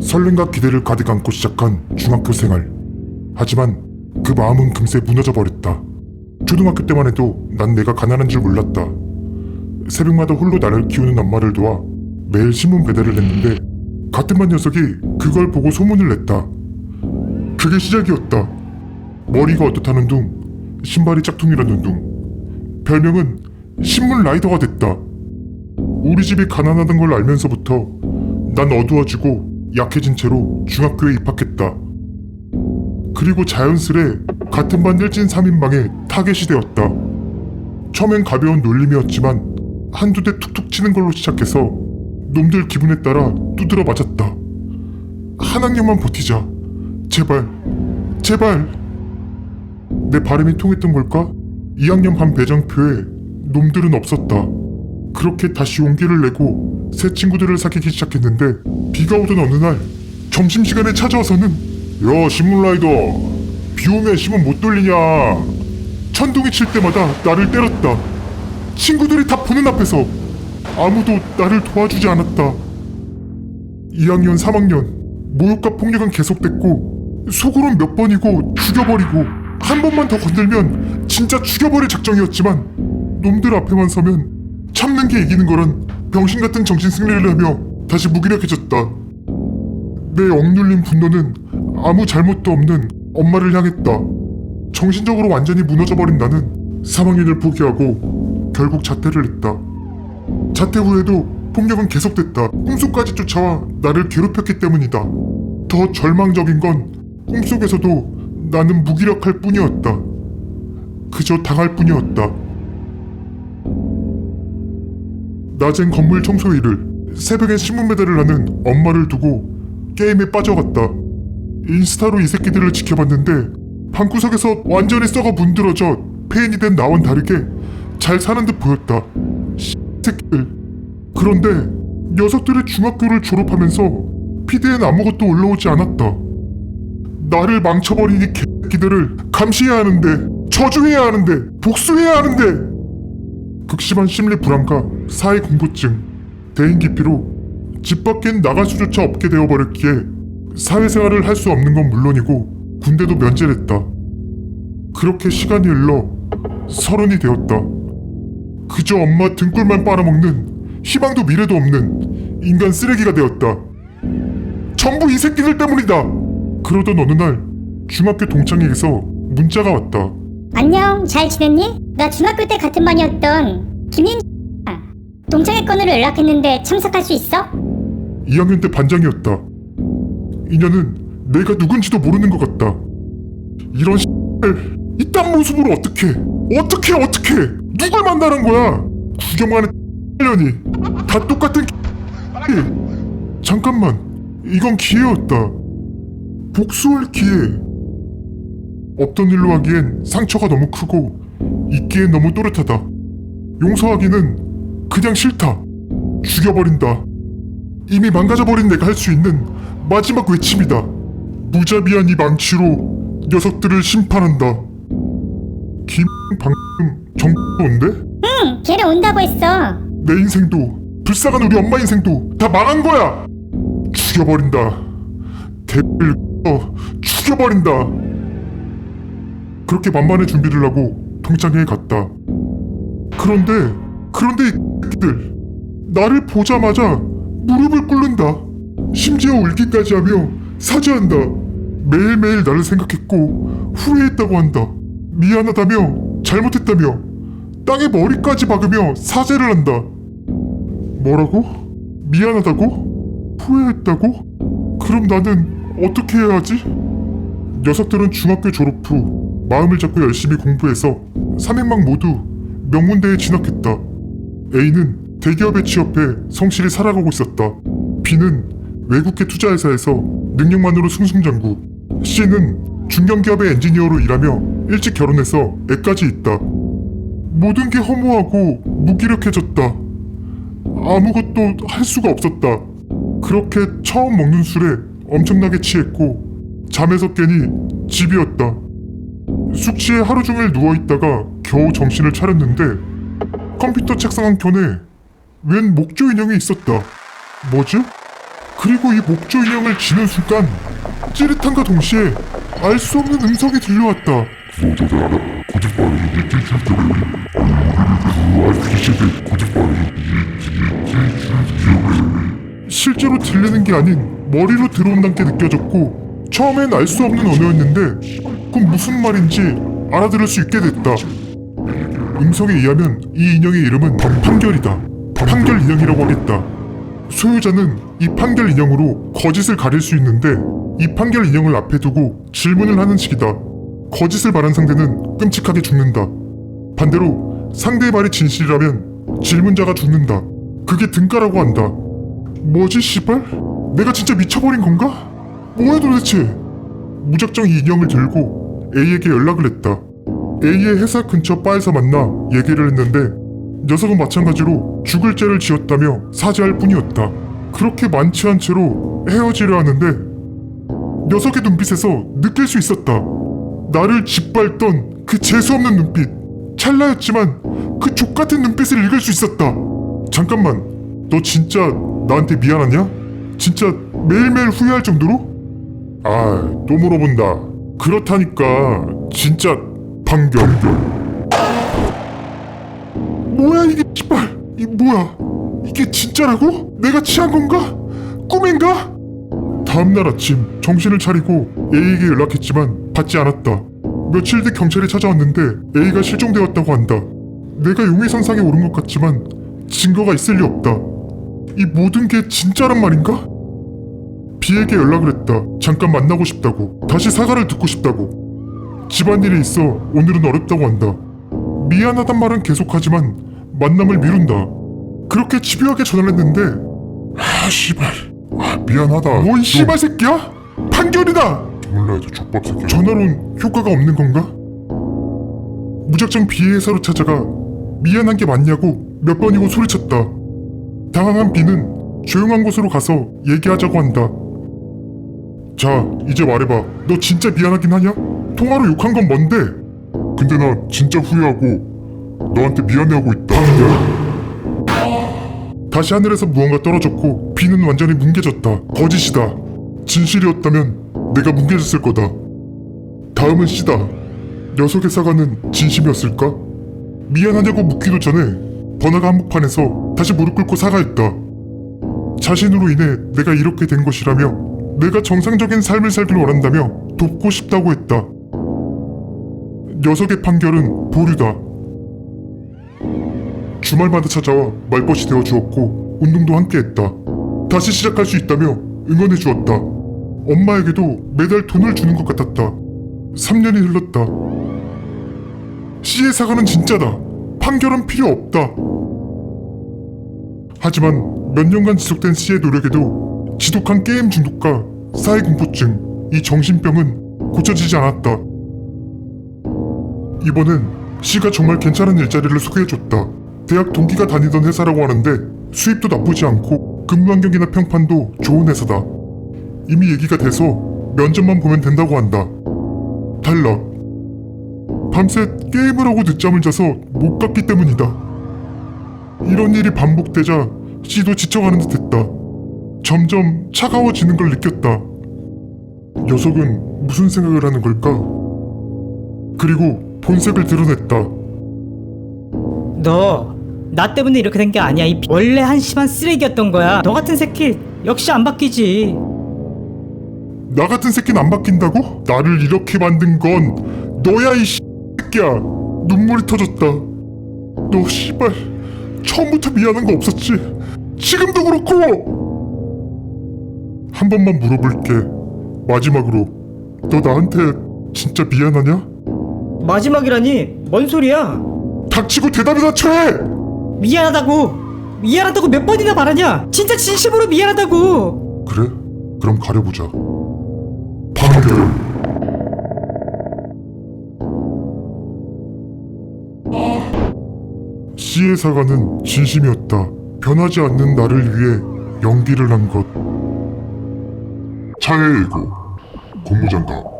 설렘과 기대를 가득 안고 시작한 중학교 생활. 하지만 그 마음은 금세 무너져 버렸다. 초등학교 때만 해도 난 내가 가난한 줄 몰랐다. 새벽마다 홀로 나를 키우는 엄마를 도와 매일 신문 배달을 했는데 같은 반 녀석이 그걸 보고 소문을 냈다. 그게 시작이었다. 머리가 어떻다는 둥, 신발이 짝퉁이라는 둥. 별명은 신문 라이더가 됐다. 우리 집이 가난하던 걸 알면서부터 난 어두워지고 약해진 채로 중학교에 입학했다. 그리고 자연스레 같은 반 일진 3인방에 타겟이 되었다. 처음엔 가벼운 놀림이었지만 한두 대 툭툭 치는 걸로 시작해서 놈들 기분에 따라 두드려 맞았다. 한 학년만 버티자. 제발, 제발. 내 발음이 통했던 걸까? 2학년 반 배정표에 놈들은 없었다. 그렇게 다시 용기를 내고 새 친구들을 사귀기 시작했는데 비가 오던 어느 날 점심시간에 찾아와서는 야 신문라이더 비 오면 신문 못 돌리냐? 천둥이 칠 때마다 나를 때렸다. 친구들이 다 보는 앞에서 아무도 나를 도와주지 않았다. 2학년 3학년 모욕과 폭력은 계속됐고 속으론 몇 번이고 죽여버리고 한 번만 더 건들면 진짜 죽여버릴 작정이었지만 놈들 앞에만 서면 참는 게 이기는 거란 병신 같은 정신 승리를 하며 다시 무기력해졌다. 내 억눌린 분노는 아무 잘못도 없는 엄마를 향했다. 정신적으로 완전히 무너져버린 나는 3학년을 포기하고 결국 자퇴를 했다. 자퇴 후에도 폭력은 계속됐다. 꿈속까지 쫓아와 나를 괴롭혔기 때문이다. 더 절망적인 건 꿈속에서도 나는 무기력할 뿐이었다. 그저 당할 뿐이었다. 낮엔 건물 청소 일을, 새벽엔 신문 배달을 하는 엄마를 두고 게임에 빠져갔다. 인스타로 이 새끼들을 지켜봤는데 방구석에서 완전히 썩어 문드러져 폐인이 된 나와는 다르게 잘 사는 듯 보였다. 씨, 새끼들. 그런데 녀석들의 중학교를 졸업하면서 피드엔 아무것도 올라오지 않았다. 나를 망쳐버린 이 개새끼들을 감시해야 하는데 저주해야 하는데 복수해야 하는데 극심한 심리 불안과 사회 공포증, 대인 기피로 집 밖엔 나갈 수조차 없게 되어버렸기에 사회생활을 할 수 없는 건 물론이고 군대도 면제됐다. 그렇게 시간이 흘러 서른이 되었다. 그저 엄마 등골만 빨아먹는 희망도 미래도 없는 인간 쓰레기가 되었다. 전부 이 새끼들 때문이다. 그러던 어느 날 중학교 동창에게서 문자가 왔다. 안녕, 잘 지냈니? 나 중학교 때 같은 반이었던 김인 동창회 건으로 연락했는데 참석할 수 있어? 2학년 때 반장이었다. 이년은 내가 누군지도 모르는 것 같다. 이런 X를 이딴 모습으로 어떻게 어떻게 어떻게 누굴 만나는 거야? 구경하는 X년이 다 똑같은 X. 잠깐만 이건 기회였다. 복수할 기회. 없던 일로 하기엔 상처가 너무 크고 잊기엔 너무 또렷하다. 용서하기는 그냥 싫다. 죽여버린다. 이미 망가져버린 내가 할 수 있는 마지막 외침이다. 무자비한 이 망치로 녀석들을 심판한다. 김 방금 정온데? 응, 걔는 온다고 했어. 내 인생도 불쌍한 우리 엄마 인생도 다 망한 거야. 죽여버린다. 대를 어, 죽여버린다. 그렇게 만만의 준비를 하고 동창회에 갔다. 그런데 그런데 이 새끼들 나를 보자마자 무릎을 꿇는다. 심지어 울기까지 하며 사죄한다. 매일매일 나를 생각했고 후회했다고 한다. 미안하다며 잘못했다며 땅에 머리까지 박으며 사죄를 한다. 뭐라고? 미안하다고? 후회했다고? 그럼 나는 어떻게 해야 하지? 녀석들은 중학교 졸업 후 마음을 잡고 열심히 공부해서 3인방 모두 명문대에 진학했다. A는 대기업에 취업해 성실히 살아가고 있었다. B는 외국계 투자회사에서 능력만으로 승승장구. C는 중견기업의 엔지니어로 일하며 일찍 결혼해서 애까지 있다. 모든 게 허무하고 무기력해졌다. 아무것도 할 수가 없었다. 그렇게 처음 먹는 술에 엄청나게 취했고 잠에서 깨니 집이었다. 숙취에 하루 종일 누워 있다가 겨우 정신을 차렸는데 컴퓨터 책상 한 켠에 웬 목조 인형이 있었다. 뭐지? 그리고 이 목조 인형을 지는 순간 찌릿함과 동시에 알 수 없는 음성이 들려왔다. 실제로 들리는 게 아닌 머리로 들어온다는 게 느껴졌고 처음엔 알 수 없는 언어였는데 그건 무슨 말인지 알아들을 수 있게 됐다. 음성에 의하면 이 인형의 이름은 판결이다. 판결 인형이라고 하겠다. 소유자는 이 판결 인형으로 거짓을 가릴 수 있는데 이 판결 인형을 앞에 두고 질문을 하는 식이다. 거짓을 말한 상대는 끔찍하게 죽는다. 반대로 상대의 말이 진실이라면 질문자가 죽는다. 그게 등가라고 한다. 뭐지 씨발? 내가 진짜 미쳐버린 건가? 뭐야 도대체? 무작정 이 인형을 들고 A에게 연락을 했다. A의 회사 근처 바에서 만나 얘기를 했는데 녀석은 마찬가지로 죽을 죄를 지었다며 사죄할 뿐이었다. 그렇게 만취 한 채로 헤어지려 하는데 녀석의 눈빛에서 느낄 수 있었다. 나를 짓밟던 그 재수없는 눈빛. 찰나였지만 그 족같은 눈빛을 읽을 수 있었다. 잠깐만, 너 진짜 나한테 미안하냐? 진짜 매일매일 후회할 정도로? 아, 또 물어본다. 그렇다니까 진짜 판결. 뭐야 이게 씨발 이 뭐야 이게 진짜라고? 내가 취한 건가? 꿈인가? 다음날 아침 정신을 차리고 A에게 연락했지만 받지 않았다. 며칠 뒤 경찰이 찾아왔는데 A가 실종되었다고 한다. 내가 용의선상에 오른 것 같지만 증거가 있을 리 없다. 이 모든 게 진짜란 말인가? B에게 연락을 했다. 잠깐 만나고 싶다고. 다시 사과를 듣고 싶다고. 집안일이 있어 오늘은 어렵다고 한다. 미안하단 말은 계속하지만 만남을 미룬다. 그렇게 집요하게 전화를 했는데 아 씨발 아 미안하다 뭔 씨발 새끼야? 판결이다! 몰라도 족밥 새끼. 전화로는 효과가 없는 건가? 무작정 B의 회사로 찾아가 미안한 게 맞냐고 몇 번이고 소리쳤다. 당황한 B는 조용한 곳으로 가서 얘기하자고 한다. 자, 이제 말해봐. 너 진짜 미안하긴 하냐? 통화로 욕한 건 뭔데? 근데 나 진짜 후회하고 너한테 미안해하고 있다. 다시 하늘에서 무언가 떨어졌고 B는 완전히 뭉개졌다. 거짓이다. 진실이었다면 내가 뭉개졌을 거다. 다음은 C다. 녀석의 사과는 진심이었을까? 미안하냐고 묻기도 전에 번화가 한복판에서 다시 무릎 꿇고 사과했다. 자신으로 인해 내가 이렇게 된 것이라며 내가 정상적인 삶을 살길 원한다며 돕고 싶다고 했다. 녀석의 판결은 보류다. 주말마다 찾아와 말벗이 되어 주었고 운동도 함께 했다. 다시 시작할 수 있다며 응원해 주었다. 엄마에게도 매달 돈을 주는 것 같았다. 3년이 흘렀다. C의 사과는 진짜다. 판결은 필요 없다. 하지만 몇 년간 지속된 C의 노력에도 지독한 게임 중독과 사회 공포증, 이 정신병은 고쳐지지 않았다. 이번엔 C가 정말 괜찮은 일자리를 소개해줬다. 대학 동기가 다니던 회사라고 하는데 수입도 나쁘지 않고 근무 환경이나 평판도 좋은 회사다. 이미 얘기가 돼서 면접만 보면 된다고 한다. 달라. 밤새 게임을 하고 늦잠을 자서 못 갔기 때문이다. 이런 일이 반복되자 C도 지쳐가는 듯 했다. 점점 차가워지는 걸 느꼈다. 녀석은 무슨 생각을 하는 걸까? 그리고 본색을 드러냈다. 너 나 때문에 이렇게 된 게 아니야. 이 비- 원래 한심한 쓰레기였던 거야. 너 같은 새끼 역시 안 바뀌지. 나 같은 새끼는 안 바뀐다고? 나를 이렇게 만든 건 너야 이 새끼야. 눈물이 터졌다. 너 씨발 처음부터 미안한 거 없었지? 지금도 그렇고. 한 번만 물어볼게. 마지막으로 너 나한테 진짜 미안하냐? 마지막이라니 뭔 소리야? 닥치고 대답이나 쳐해. 미안하다고. 미안하다고 몇 번이나 말하냐? 진짜 진심으로 미안하다고. 그래? 그럼 가려보자. 판결. C의 사과는 진심이었다. 변하지 않는 나를 위해 연기를 한 것. 차에 이고 고무장갑